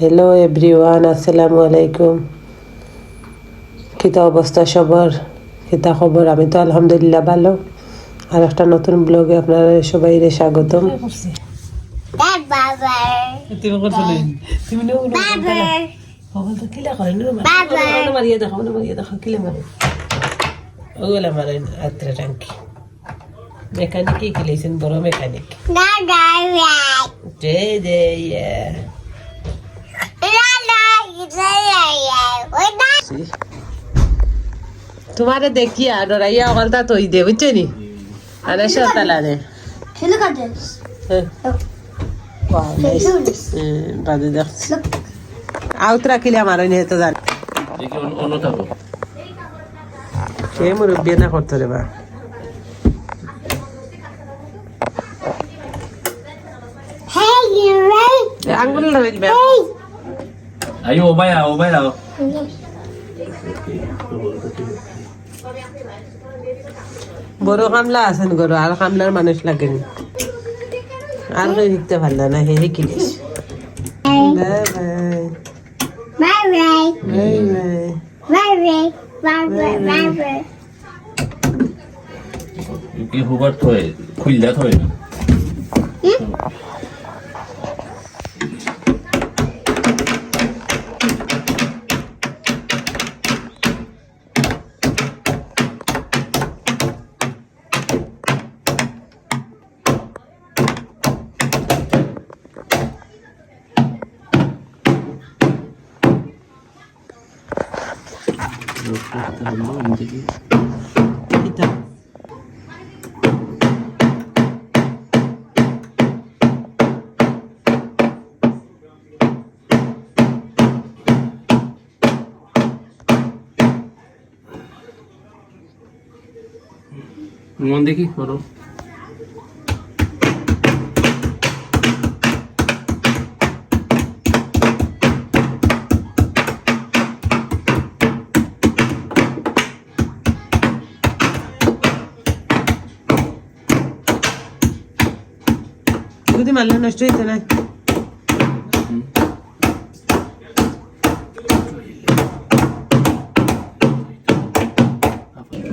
Hello everyone আসসালামু আলাইকুম। কিতা অবস্থা সবার? কিতা খবর? আমি তো আলহামদুলিল্লাহ ভালো। আর একটা নতুন ব্লগে আপনারা সবাই স্বাগতম। Dad, Baba. তুমি করছিলে তুমি Baba. তো তোমারে দেখিয়া ডরাইয়া অকলতা তৈ দে বুঝছ নি? আরে. হ্যাঁ। Wow, nice. হ্যাঁ, বাদে দেখছি আউতরা কিলে আমার নি তো জানি সে মুরব্বী না করতে রে বা? Hey, you ready? আঙ্গুল ধরে দিবে। Hey. আই ও ভাই ও ভাই আও বড় কামলা আছেন গরো আর কামলার মানুষ লাগেনি আর কেউ শিখতে পারলা না হে কিলিস bye bye Bye, bye. Bye bye Bye, bye. Bye, bye. Bye, bye. কি হুবার থয় খুললা থয় না কিতা মন দেখি করো যদি মারলে নষ্ট হইতে না।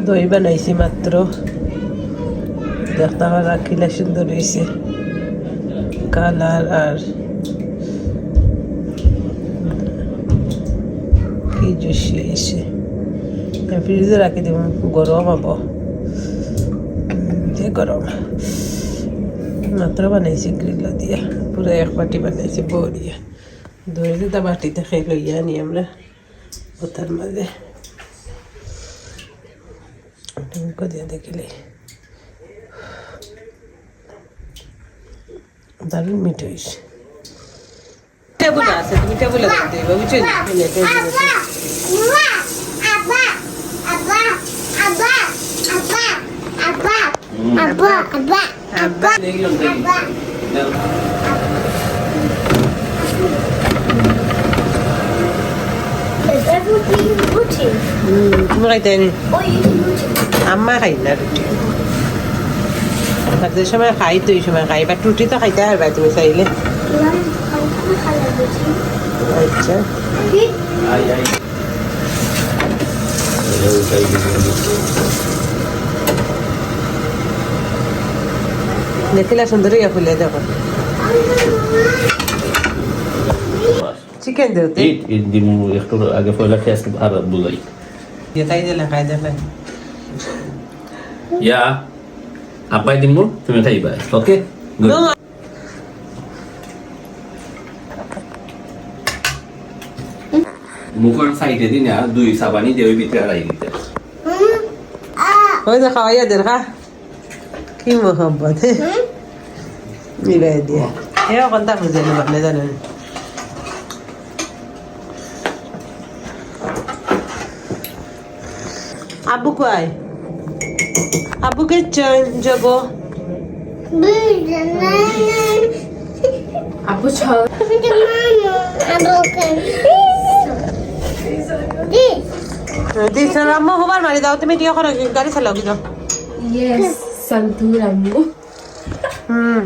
দই বানাইছি মাত্র। দেখতে আমার রাখিলা সুন্দর হয়েছে কালার আর কি জুসি হয়েছে ফ্রিজে রাখি দিব, গরম হব। যে গরম। মাত্র বানাইছি গ্রিল দিয়া। পুরো এক বাটি বানাইছি বড়িয়া দই দিতা বাটিতে খেয়ে লইয়া আনি আমরা ওটার মাঝে। তুমি কদিয়া দেখিলে। দারুণ মিঠো হয়েছে টেবুল আছে তুমি টেবুলে দিতে হবে বুঝছ? নি? টেবুলে তুমি খাইতে? আম্মা খাই না রুটি। যে সময় খাই তো এই খাই। বা রুটি তো খাইতে পারবা তুমি চাইলে। আচ্ছা। দেখিলা সুন্দর ইয়া ফুলে দেখো চিকেন দেও তে ইট ইট দিমু একটু আগে পয়লা খেয়ে আসতে আর বুঝাই দিয়ে তাই দিলে খাই দিলে ইয়া আব্বাই দিমু তুমি খাইবা ওকে গুড মুখর সাইডে দিন আর দুই সাবানি দেওই ভিতরে হারাই দিতে ওই যে খাওয়াইয়া দেখা কি মোহব্বত মিলাই দিয়ে এও কোনটা বুঝে নেবালে জানেন আব্বু কয় আব্বুকে যাব. This. আম্মু হবার মারি দাও তুমি টিয়া করো গাড়ি চালাও কি Yes, Santuramo. হুম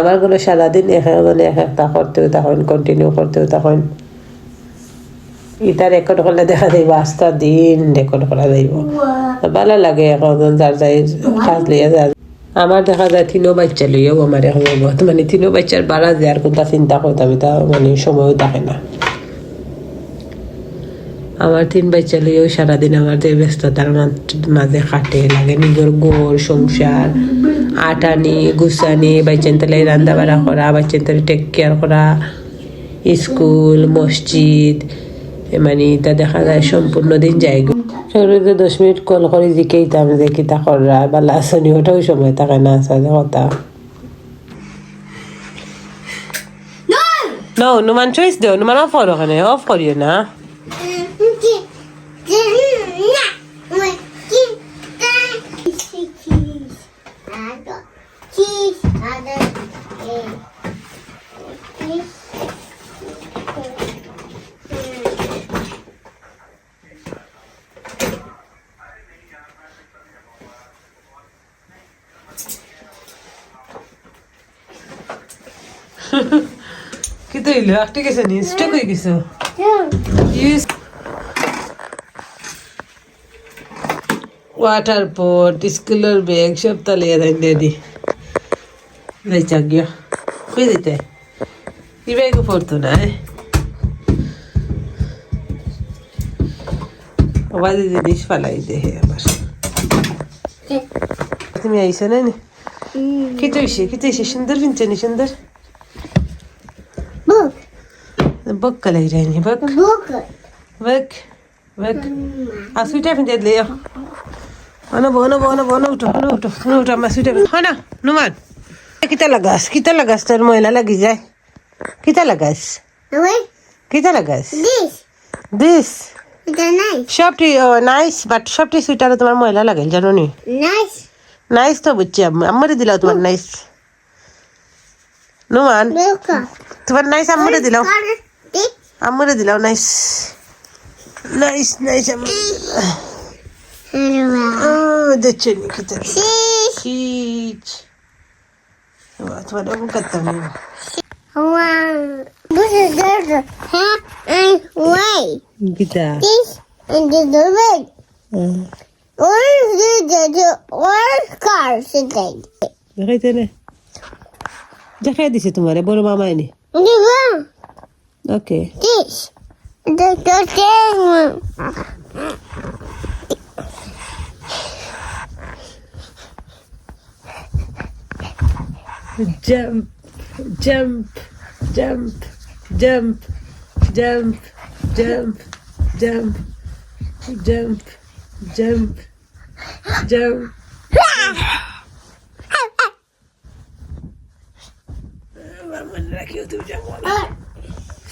আমারগুলো সারাদিন এক একজনে এক একটা করতেও তখন কন্টিনিউ করতেও তখন ইটা রেকর্ড করলে দেখা যাইব আস্তা দিন রেকর্ড করা যাইব। ভালো লাগে এখন যার যাই কাজ লইয়া যার আমার দেখা যায় তিনও বাচ্চা লইয়াও আমার এখন বর্তমানে তিনও বাচ্চার বাড়া যায় আর কোনটা চিন্তা করতাম এটা মানে সময়ও থাকে না। আমার তিন বাচ্চা লইয়াও সারাদিন আমার যে ব্যস্ততার মাঝে কাটে, লাগে নিজের গোর সংসার আটানি গুছানি বাচ্চান্তলে রান্না বাড়া করা বাচ্চান্তলে টেক কেয়ার করা স্কুল মসজিদ মানে তা দেখা যায় সম্পূর্ণ দিন যায় সৌরদে দশ মিনিট কল করে জিকেইতাম যে কিতা করা বা লাসনি ওটাও সময় থাকে না আসলে কথা নো no চয়েস দেও though. অফ করো ওখানে অফ করিও না. তো ইলো একটা গেছে নি স্টক হয়ে গেছো। ওয়াটার পট স্কুলের ব্যাগ সব তালিয়ে দেন দিদি চাক গিয়া। কই দিতে? ই ব্যাগও পড়তো না? আবার জিনিস ফালাই দে হে আবার। তুমি আইসো না কি ইসে কি তো সুন্দর ফিনছে নি সুন্দর? bak kaleyreğini bak. Bak. Bak. Ha süt efin dedi ya. Ana bu ana bu ana bu ana utu. Ana utu. Ana utu. Ama süt efin. Ana. Numan. Kita lagas. Kita lagas. Ter moyla lagi jay. Kita lagas. Kita lagas. This. This. সবটি nice but সবটি সুইটারে তোমার ময়লা লাগে জানো নি nice তো বুঝছি আমারে দিলাও তোমার নাইস নুমান তোমার নাইস আমারে দিলাও I'm gonna do a nice, nice, nice. I'm gonna do Oh, the chicken. Peach. Peach. What? What? I'm gonna do. Wow. This is the half and way. Gita. Peach and the red. Or the the the or car today. Where is it? Where is it tomorrow? Where is mama? One. Okay This. The the thing. jump jump jump jump jump jump jump jump jump jump Vamos aquí otro jump.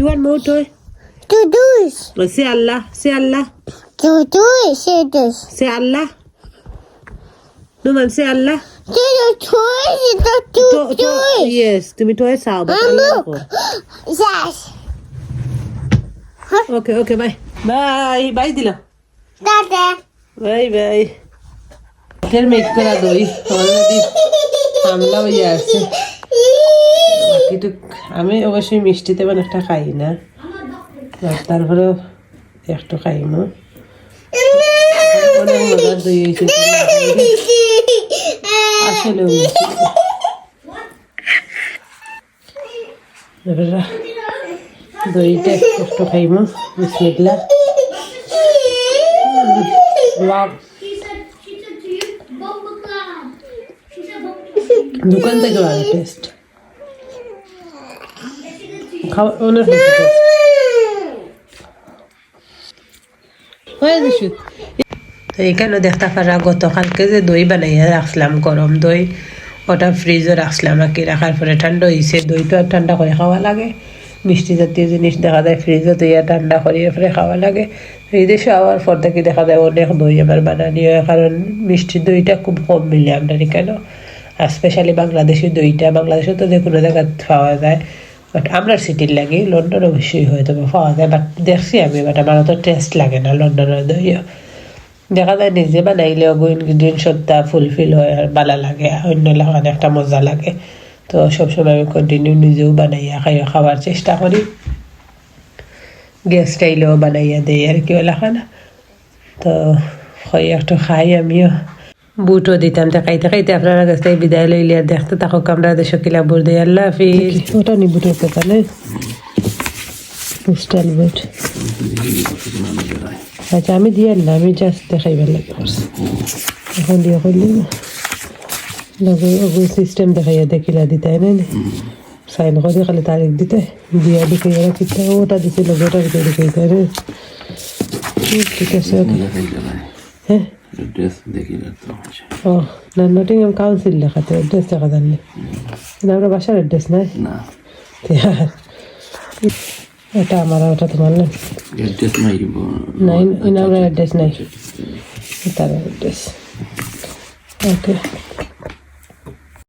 You want more toy? Todos. Oh, say Allah. Say Allah. Todos. Say this. Say Allah. No, ma'am. Say Allah. Say the toys. The two to, toys. Yes. To be toys. How? But Yes. Huh? Okay. Okay. Bye. Bye. Bye, Dila. Dada. Bye. Bye. me মেঘ করা দই আমার হামলা হয়ে Yes. কিন্তু আমি অবশ্যই মিষ্টি তেমন একটা খাই না। আর তারপরেও একটু খাই না। আসলে দইটা একটু খাইম। বিসমিল্লা দোকান থেকে ভালো টেস্ট তো এখানে দেখতে পারা গতকালকে যে দই বানাইয়া রাখছিলাম, গরম দই। ওটা ফ্রিজে রাখছিলাম আর কি রাখার পরে ঠান্ডা হয়েছে দইটা ঠান্ডা করে খাওয়া লাগে। মিষ্টি জাতীয় জিনিস দেখা যায় ফ্রিজে দইয়া ঠান্ডা করিয়ে পরে খাওয়া লাগে। দেশে আবার পর থেকে দেখা যায় অনেক দই আমার বানানি হয়, কারণ মিষ্টি দইটা খুব কম মিলে এখানে আর স্পেশালি বাংলাদেশি দইটা বাংলাদেশে তো যে কোনো পাওয়া যায় বাট আমরা সিটির লাগে লন্ডন অবশ্যই হয়তো পাওয়া যায় বাট দেখছি আমি বাট আমার অত টেস্ট লাগে না লন্ডনের দইও দেখা যায় নিজে বানাইলেও ইনগ্রিডিয়েন্ট সবটা ফুলফিল হয় আর ভালো লাগে, অন্য লাগানো একটা মজা লাগে। তো সবসময় আমি কন্টিনিউ নিজেও বানাইয়া খাই খাওয়ার চেষ্টা করি। গেস্ট আইলেও বানাইয়া দেই আর কি লাখানা তো হয় একটু খাই আমিও। বুটও দিতাম তা খাইতে খাইতে আপনারা কাছ থেকে বিদায় লইলে আর দেখতে থাকুক আমরা দেশ কিলা বুট দেয় আল্লাহ হাফিজ ওটা নি বুটের দোকানে পোস্টাল বুট আচ্ছা আমি দিয়ে না আমি জাস্ট দেখাইবার লাগে এখন দিয়ে করলি ওগুলো সিস্টেম দেখাইয়া দেখিলা দিতে না সাইন করে খালি তারিখ দিতে দিয়া দিকে এরা কিতা ওটা দিতে লগে ওটা দিতে দেখাইতে রে ঠিক আছে. হ্যাঁ ড্রেস দেখি ও না নটিংহাম কাউন্সিল লেখাতে অ্যাড্রেস দেখা জানলে না আমরা বাসার অ্যাড্রেস নাই না। এটা আমার ওটা তোমার না? ড্রেস নাই নাই ইনার অ্যাড্রেস নাই। তার অ্যাড্রেস ওকে